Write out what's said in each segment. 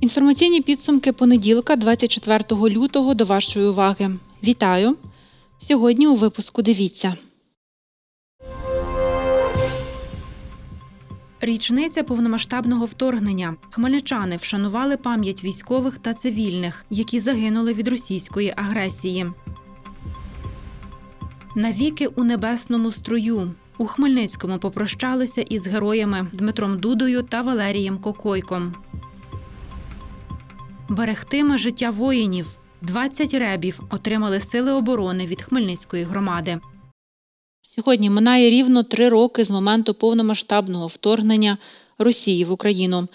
Інформаційні підсумки понеділка, 24 лютого, до вашої уваги. Вітаю! Сьогодні у випуску дивіться. Річниця повномасштабного вторгнення. Хмельничани вшанували пам'ять військових та цивільних, які загинули від російської агресії. Навіки у небесному струю. У Хмельницькому попрощалися із героями Дмитром Дудою та Валерієм Кокойком. Берегтиме життя воїнів. 20 ребів отримали сили оборони від Хмельницької громади. Сьогодні минає рівно три роки з моменту повномасштабного вторгнення Росії в Україну.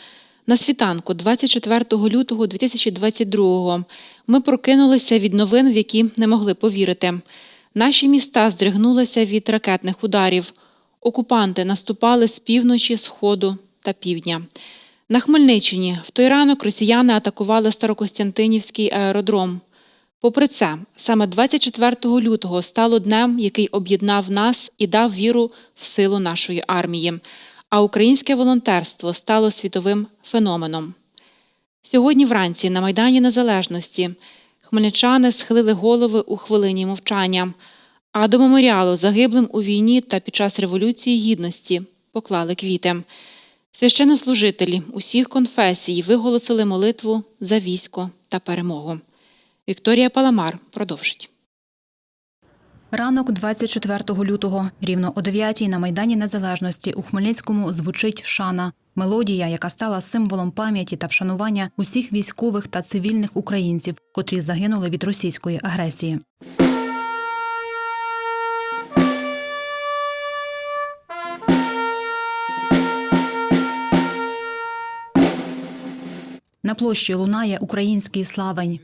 На світанку, 24 лютого 2022 ми прокинулися від новин, в які не могли повірити. Наші міста здригнулися від ракетних ударів. Окупанти наступали з півночі, сходу та півдня. На Хмельниччині в той ранок росіяни атакували Старокостянтинівський аеродром. Попри це, саме 24 лютого стало днем, який об'єднав нас і дав віру в силу нашої армії. А українське волонтерство стало світовим феноменом. Сьогодні вранці на Майдані Незалежності хмельничани схилили голови у хвилині мовчання, а до меморіалу загиблим у війні та під час Революції Гідності поклали квіти. Священнослужителі усіх конфесій виголосили молитву за військо та перемогу. Вікторія Паламар продовжить. Ранок 24 лютого, рівно о 9 на Майдані Незалежності у Хмельницькому звучить шана. Мелодія, яка стала символом пам'яті та вшанування усіх військових та цивільних українців, котрі загинули від російської агресії. На площі лунає український славень.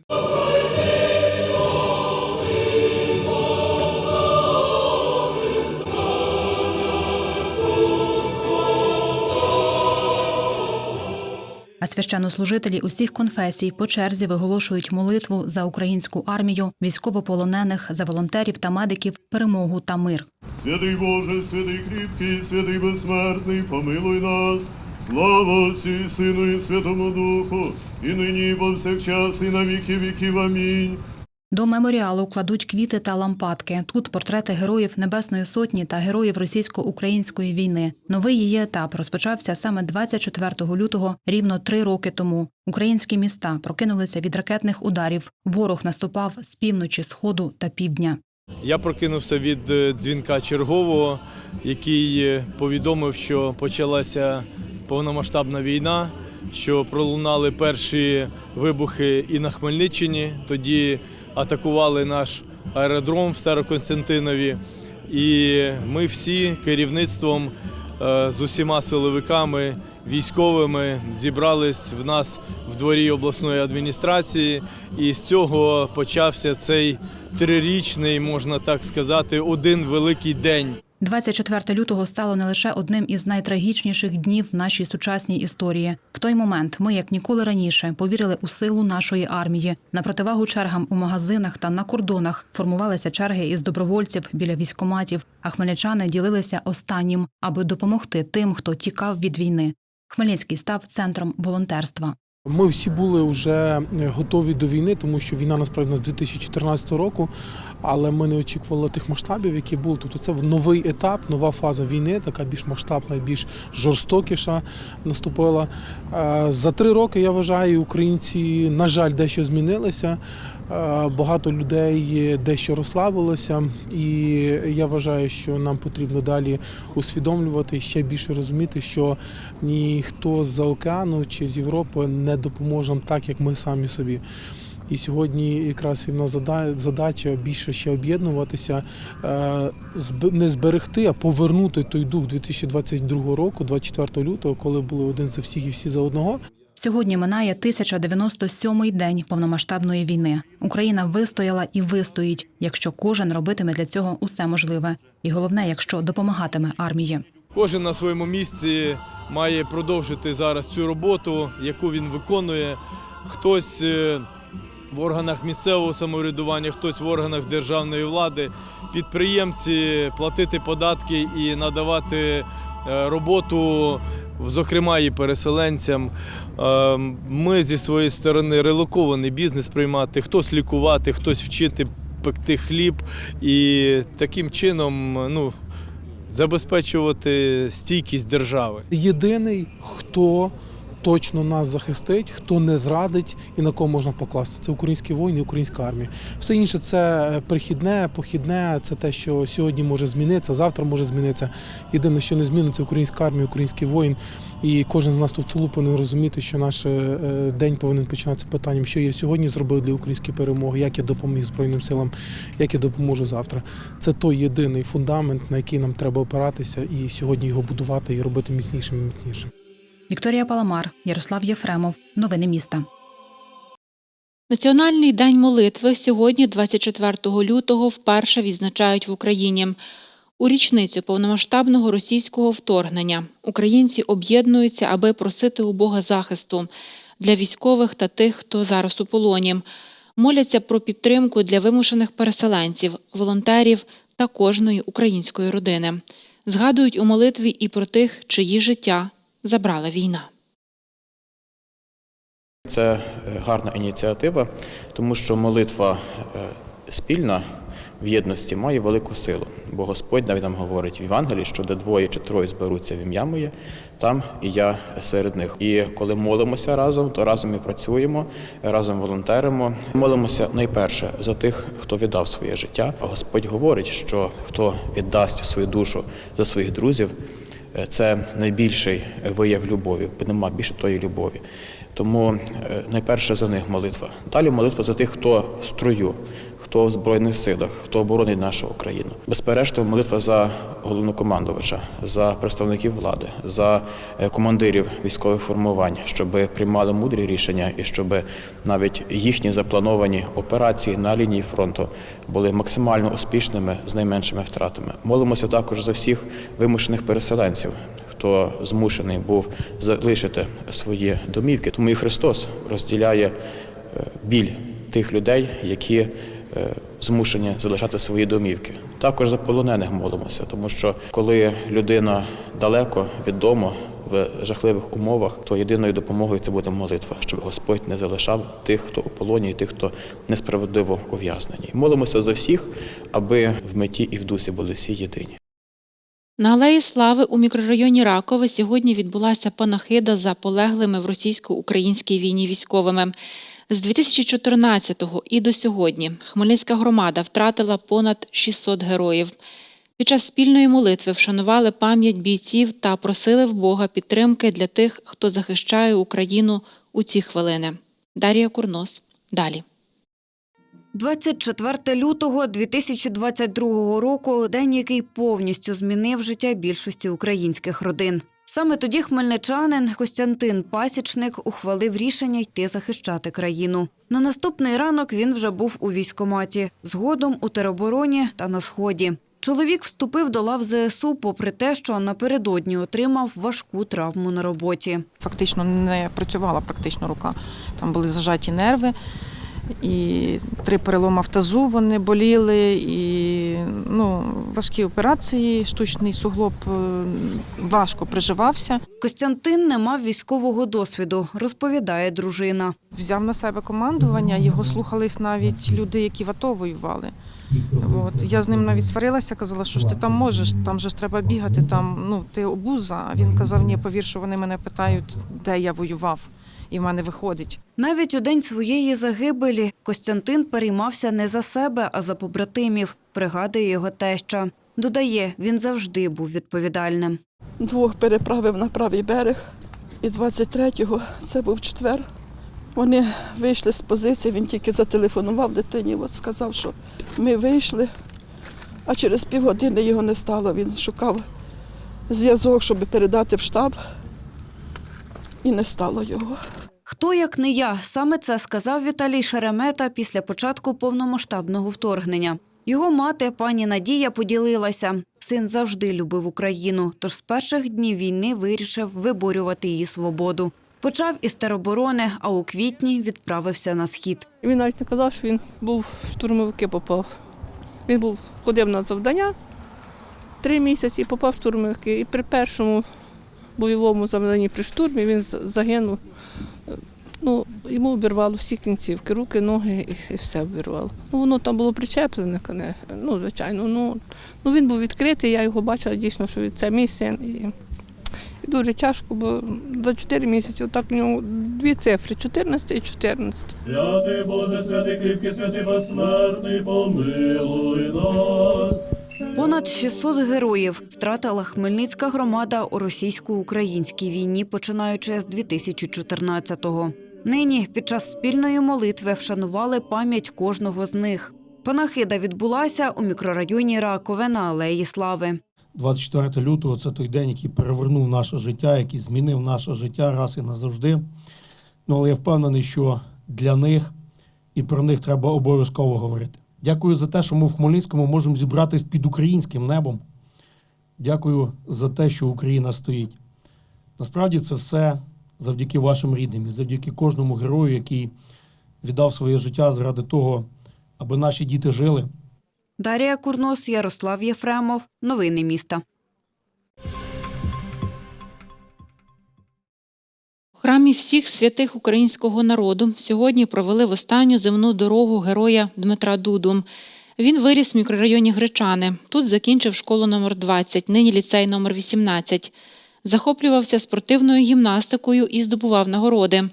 Священнослужителі усіх конфесій по черзі виголошують молитву за українську армію, військовополонених, за волонтерів та медиків, перемогу та мир. Святий Боже, святий кріпкий, святий безсмертний, помилуй нас. Слава Отцю Сину і Святому Духу, і нині, і повсякчас, і на віки віків. Амінь. До меморіалу кладуть квіти та лампадки. Тут портрети героїв Небесної Сотні та героїв російсько-української війни. Новий її етап розпочався саме 24 лютого, рівно три роки тому. Українські міста прокинулися від ракетних ударів. Ворог наступав з півночі, сходу та півдня. Я прокинувся від е, дзвінка чергового, який е, повідомив, що почалася повномасштабна війна, що пролунали перші вибухи і на Хмельниччині. Тоді атакували наш аеродром в Староконстантинові. І ми всі керівництвом е, з усіма силовиками, військовими зібрались в нас в дворі обласної адміністрації, і з цього почався цей трирічний, можна так сказати, один великий день. 24 лютого стало не лише одним із найтрагічніших днів в нашій сучасній історії. В той момент ми, як ніколи раніше, повірили у силу нашої армії. На противагу чергам у магазинах та на кордонах формувалися черги із добровольців біля військоматів, а хмельничани ділилися останнім, аби допомогти тим, хто тікав від війни. Хмельницький став центром волонтерства. Ми всі були вже готові до війни, тому що війна насправді нас з 2014 року, але ми не очікували тих масштабів, які були. Тобто це новий етап, нова фаза війни, така більш масштабна, більш жорстокіша наступила. Е, За три роки я вважаю, українці, на жаль, дещо змінилися. Е, Багато людей дещо розслабилося, і я вважаю, що нам потрібно далі усвідомлювати ще більше розуміти, що ніхто з-за океану чи з Європи не допоможе нам так, як ми самі собі. І сьогодні якраз і в нас зада- задача більше ще об'єднуватися, е, не зберегти, а повернути той дух 2022 року, 24 лютого, коли були один за всіх і всі за одного. Сьогодні минає 1097-й день повномасштабної війни. Україна вистояла і вистоїть, якщо кожен робитиме для цього усе можливе. І головне, якщо допомагатиме армії. Кожен на своєму місці має продовжити зараз цю роботу, яку він виконує. Хтось е, в органах місцевого самоврядування, хтось в органах державної влади, підприємці платити податки і надавати е, роботу зокрема і переселенцям. Е, Ми зі своєї сторони релокований бізнес приймати, хтось лікувати, хтось вчити пекти хліб і таким чином ну, забезпечувати стійкість держави. Єдиний, хто точно нас захистить, хто не зрадить і на кого можна покласти. Це українські воїни, українська армія. Все інше це прихідне, похідне, це те, що сьогодні може змінитися, завтра може змінитися. Єдине, що не зміниться, українська армія, український воїн. І кожен з нас тут в тилу повинен розуміти, що наш е, день повинен починатися питанням, що я сьогодні зробив для української перемоги, як я допоміг Збройним силам, як я допоможу завтра. Це той єдиний фундамент, на який нам треба опиратися, і сьогодні його будувати і робити міцнішим і міцнішим. Вікторія Паламар, Ярослав Єфремов. Новини міста. Національний день молитви сьогодні, 24 лютого, вперше відзначають в Україні. У річницю повномасштабного російського вторгнення українці об'єднуються, аби просити у Бога захисту для військових та тих, хто зараз у полоні. Моляться про підтримку для вимушених переселенців, волонтерів та кожної української родини. Згадують у молитві і про тих, чиї життя забрала війна. Це е, гарна ініціатива, тому що молитва е, спільна в єдності має велику силу. Бо Господь навіть нам говорить в Євангелії, що де двоє чи троє зберуться в ім'я моє, там і я серед них. І коли молимося разом, то разом і працюємо, разом волонтеримо. Молимося найперше за тих, хто віддав своє життя. А Господь говорить, що хто віддасть свою душу за своїх друзів, це найбільший вияв любові, бо нема більше тої любові. Тому е, найперше за них молитва. Далі молитва за тих, хто в строю, хто в Збройних силах, хто оборонить нашу Україну. Безперечно, молитва за головнокомандувача, за представників влади, за е, командирів військових формувань, щоб приймали мудрі рішення і щоб навіть їхні заплановані операції на лінії фронту були максимально успішними з найменшими втратами. Молимося також за всіх вимушених переселенців хто змушений був залишити свої домівки. Тому і Христос розділяє е, біль тих людей, які змушені залишати свої домівки. Також за полонених молимося, тому що коли людина далеко від дому в жахливих умовах, то єдиною допомогою це буде молитва, щоб Господь не залишав тих, хто у полоні, і тих, хто несправедливо ув'язнені. Молимося за всіх, аби в меті і в дусі були всі єдині. На Алеї Слави у мікрорайоні Ракове сьогодні відбулася панахида за полеглими в російсько-українській війні військовими. З 2014-го і до сьогодні Хмельницька громада втратила понад 600 героїв. Під час спільної молитви вшанували пам'ять бійців та просили в Бога підтримки для тих, хто захищає Україну у ці хвилини. Дар'я Курнос. Далі. 24 лютого 2022 року день, який повністю змінив життя більшості українських родин. Саме тоді хмельничанин Костянтин Пасічник ухвалив рішення йти захищати країну. На наступний ранок він вже був у військкоматі, згодом у теробороні та на сході. Чоловік вступив до лав ЗСУ, попри те, що напередодні отримав важку травму на роботі. Фактично не працювала практично рука. Там були зажаті нерви, і три переломи в тазу вони боліли, і ну, важкі операції, штучний суглоб е, важко приживався. Костянтин не мав військового досвіду, розповідає дружина. Взяв на себе командування, його слухались навіть люди, які в АТО воювали. От. Я з ним навіть сварилася, казала, що ж ти там можеш, там же ж треба бігати, там ну ти обуза. А він казав, ні, повір, що вони мене питають, де я воював, і в мене виходить. Навіть у день своєї загибелі Костянтин переймався не за себе, а за побратимів, пригадує його теща. Додає, він завжди був відповідальним. Двох переправив на правий берег. І 23-го, це був четвер, вони вийшли з позиції, він тільки зателефонував дитині, от сказав, що ми вийшли, а через півгодини його не стало. Він шукав зв'язок, щоб передати в штаб, і не стало його. Хто як не я, саме це сказав Віталій Шеремета після початку повномасштабного вторгнення. Його мати, пані Надія, поділилася. Син завжди любив Україну, тож з перших днів війни вирішив виборювати її свободу. Почав із тероборони, а у квітні відправився на схід. Він навіть не казав, що він був в штурмовики попав. Він був ходив на завдання три місяці попав в штурмовики. І при першому бойовому завданні при штурмі, він загинув. Ну, йому обірвало всі кінцівки, руки, ноги і, і все обірвало. Ну, воно там було причеплене, ну, звичайно. Ну, ну, він був відкритий, я його бачила дійсно, що це мій син. І, і дуже тяжко, бо за 4 місяці отак у нього дві цифри 14 і 14. Святий Боже, святий кріпкий, святий безсмертний, помилуй нас. Понад 600 героїв втратила Хмельницька громада у російсько-українській війні, починаючи з 2014-го. Нині під час спільної молитви вшанували пам'ять кожного з них. Панахида відбулася у мікрорайоні Ракове на Алеї Слави. 24 лютого це той день, який перевернув наше життя, який змінив наше життя раз і назавжди. Ну, але я впевнений, що для них і про них треба обов'язково говорити. Дякую за те, що ми в Хмельницькому можемо зібратись під українським небом. Дякую за те, що Україна стоїть. Насправді це все завдяки вашим рідним і завдяки кожному герою, який віддав своє життя заради того, аби наші діти жили, Дарія Курнос, Ярослав Єфремов. Новини міста. Храмі всіх святих українського народу сьогодні провели в останню земну дорогу героя Дмитра Дуду. Він виріс в мікрорайоні Гречани. Тут закінчив школу номер 20, нині ліцей номер 18. Захоплювався спортивною гімнастикою і здобував нагороди.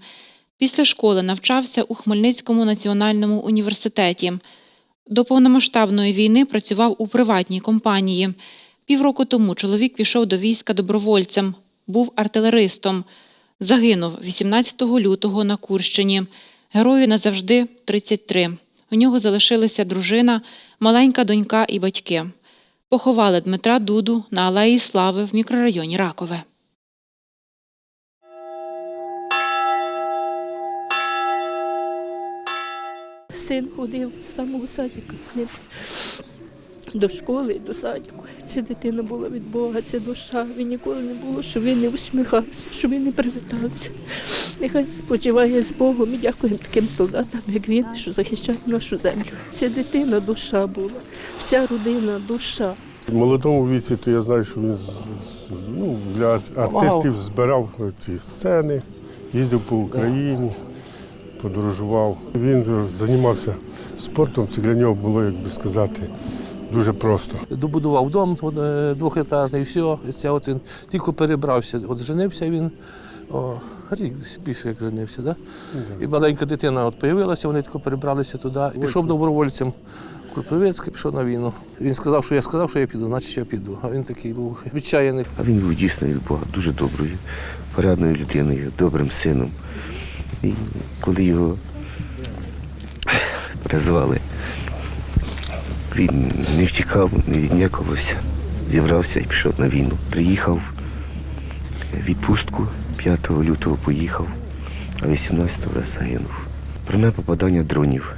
Після школи навчався у Хмельницькому національному університеті. До повномасштабної війни працював у приватній компанії. Півроку тому чоловік пішов до війська добровольцем, був артилеристом. Загинув 18 лютого на Курщині. Герою назавжди 33. У нього залишилися дружина, маленька донька і батьки. Поховали Дмитра Дуду на Алеї Слави в мікрорайоні Ракове. Син ходив з самого садика з до школи до садіку. Ця дитина була від Бога, це душа. Він ніколи не було, щоб він не усміхався, щоб він не привітався. Нехай спочиває з Богом і дякуємо таким солдатам, як він, що захищають нашу землю. Ця дитина душа була, вся родина душа. В молодому віці, то я знаю, що він ну, для артистів збирав ці сцени, їздив по Україні, подорожував. Він займався спортом, це для нього було, як би сказати, дуже просто. добудував дом е, двохетажний, і все. Це от він тільки перебрався. От женився він. О, рік більше як женився, да? І маленька дитина от появилася, вони тільки перебралися туди. Пішов добровольцем в Кропивецьке, пішов на війну. Він сказав, що я сказав, що я піду, значить я піду. А він такий був відчаяний. А він був дійсно від Бога дуже доброю, порядною людиною, добрим сином. І коли його призвали, він не втікав, не віднякувався, зібрався і пішов на війну. Приїхав відпустку 5 лютого поїхав, а 18-го загинув. Пряме попадання дронів.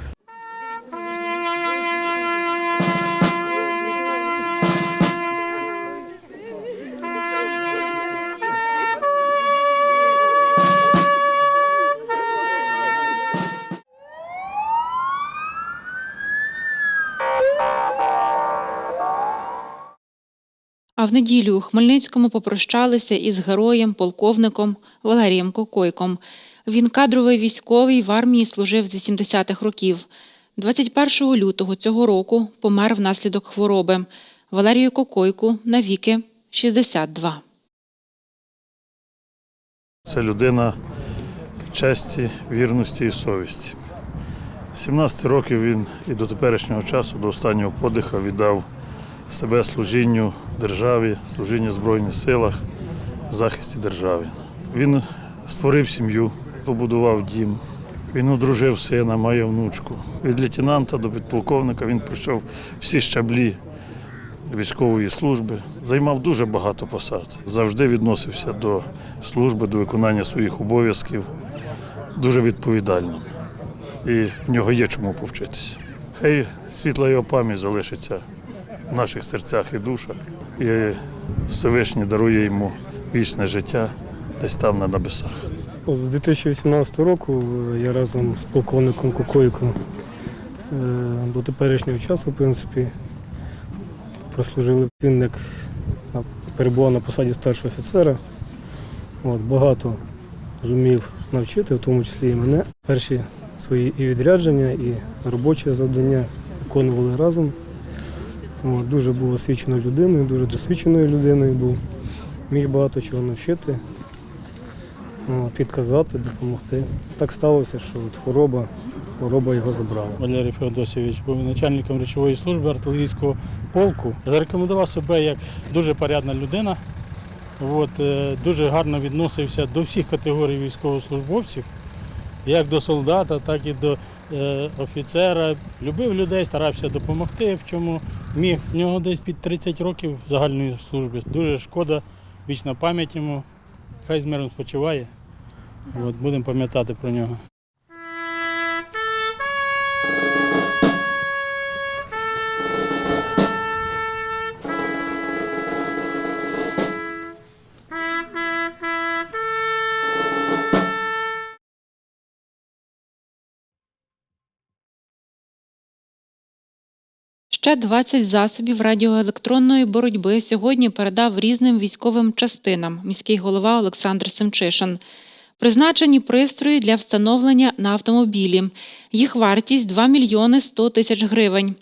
В неділю у Хмельницькому попрощалися із героєм, полковником Валерієм Кокойком. Він кадровий військовий в армії служив з 80-х років. 21 лютого цього року помер внаслідок хвороби. Валерію Кокойку навіки 62. Це людина честі, вірності і совісті. З 17 років він і до теперішнього часу, до останнього подиха, віддав себе служінню державі, служінню Збройних силах, захисті держави. Він створив сім'ю, побудував дім. Він одружив сина, має внучку. Від лейтенанта до підполковника він пройшов всі щаблі військової служби, займав дуже багато посад. Завжди відносився до служби, до виконання своїх обов'язків дуже відповідально. І в нього є чому повчитися. Хай світла його пам'ять залишиться в наших серцях і душах. І Всевишній дарує йому вічне життя десь там на небесах. З 2018 року я разом з полковником Кокойко е, до теперішнього часу, в принципі, прослужили на- перебував на посаді старшого офіцера. От, багато зумів навчити, в тому числі і мене. Перші свої і відрядження, і робочі завдання виконували разом. Дуже був освіченою людиною, дуже досвідченою людиною був. Міг багато чого навчити, підказати, допомогти. Так сталося, що от хвороба, хвороба його забрала. Валерій Феодосійович був начальником речової служби артилерійського полку. Зарекомендував себе як дуже порядна людина. От, е, дуже гарно відносився до всіх категорій військовослужбовців, як до солдата, так і до офіцера. Любив людей, старався допомогти, в чому міг. В нього десь під 30 років загальної служби. Дуже шкода, вічна пам'ять йому. Хай з миром спочиває. От, будемо пам'ятати про нього. Ще 20 засобів радіоелектронної боротьби сьогодні передав різним військовим частинам міський голова Олександр Семчишин. Призначені пристрої для встановлення на автомобілі. Їх вартість 2 мільйони 100 тисяч гривень.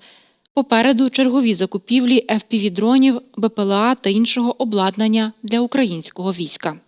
Попереду чергові закупівлі FPV-дронів, БПЛА та іншого обладнання для українського війська.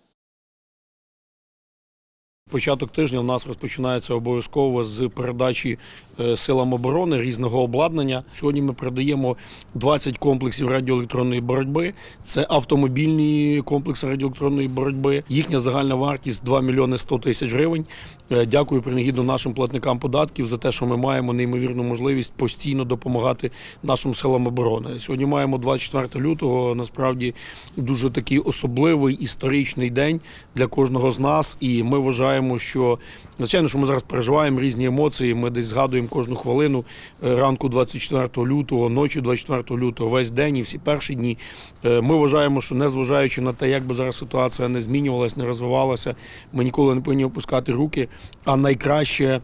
Початок тижня у нас розпочинається обов'язково з передачі е, силам оборони різного обладнання. Сьогодні ми передаємо 20 комплексів радіоелектронної боротьби. Це автомобільні комплекси радіоелектронної боротьби. Їхня загальна вартість 2 мільйони 100 тисяч гривень. Е, Дякую принагідно нашим платникам податків за те, що ми маємо неймовірну можливість постійно допомагати нашим силам оборони. Сьогодні маємо 24 лютого. Насправді дуже такий особливий історичний день для кожного з нас, і ми вважаємо, що звичайно, що ми зараз переживаємо різні емоції. Ми десь згадуємо кожну хвилину е, ранку 24 лютого, ночі 24 лютого, весь день і всі перші дні. Е, Ми вважаємо, що незважаючи на те, як би зараз ситуація не змінювалася, не розвивалася, ми ніколи не повинні опускати руки. А найкраще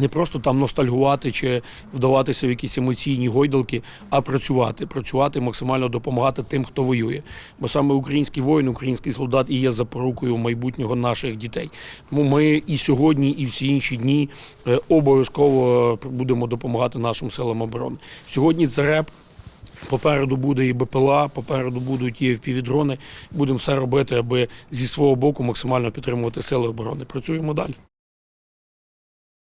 не просто там ностальгувати чи вдаватися в якісь емоційні гойдалки, а працювати, працювати, максимально допомагати тим, хто воює. Бо саме український воїн, український солдат і є запорукою майбутнього наших дітей. Тому ми і сьогодні, і всі інші дні е, обов'язково будемо допомагати нашим силам оборони. Сьогодні це реп. Попереду буде і БПЛА, попереду будуть і FPV-дрони. Будемо все робити, аби зі свого боку максимально підтримувати сили оборони. Працюємо далі.